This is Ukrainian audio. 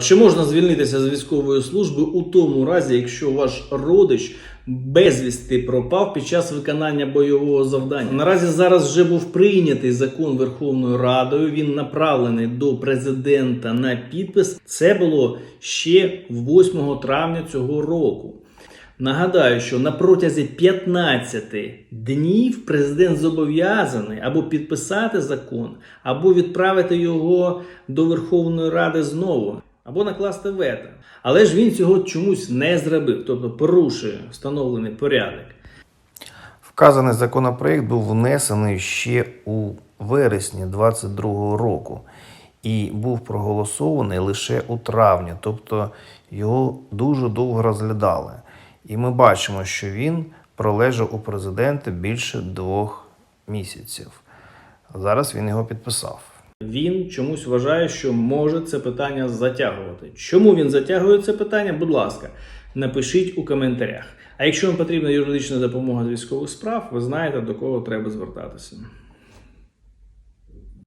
Чи можна звільнитися з військової служби у тому разі, якщо ваш родич безвісти пропав під час виконання бойового завдання? Наразі зараз вже був прийнятий закон Верховною Радою. Він направлений до президента на підпис. Це було ще 8 травня цього року. Нагадаю, що на протязі 15 днів президент зобов'язаний або підписати закон, або відправити його до Верховної Ради знову, або накласти вето. Але ж він цього чомусь не зробив, тобто порушує встановлений порядок. Вказаний законопроект був внесений ще у вересні 2022 року і був проголосований лише у травні, тобто його дуже довго розглядали. І ми бачимо, що він пролежав у президента більше двох місяців. Зараз він його підписав. Він чомусь вважає, що може це питання затягувати. Чому він затягує це питання? Будь ласка, напишіть у коментарях. А якщо вам потрібна юридична допомога з військових справ, ви знаєте до кого треба звертатися.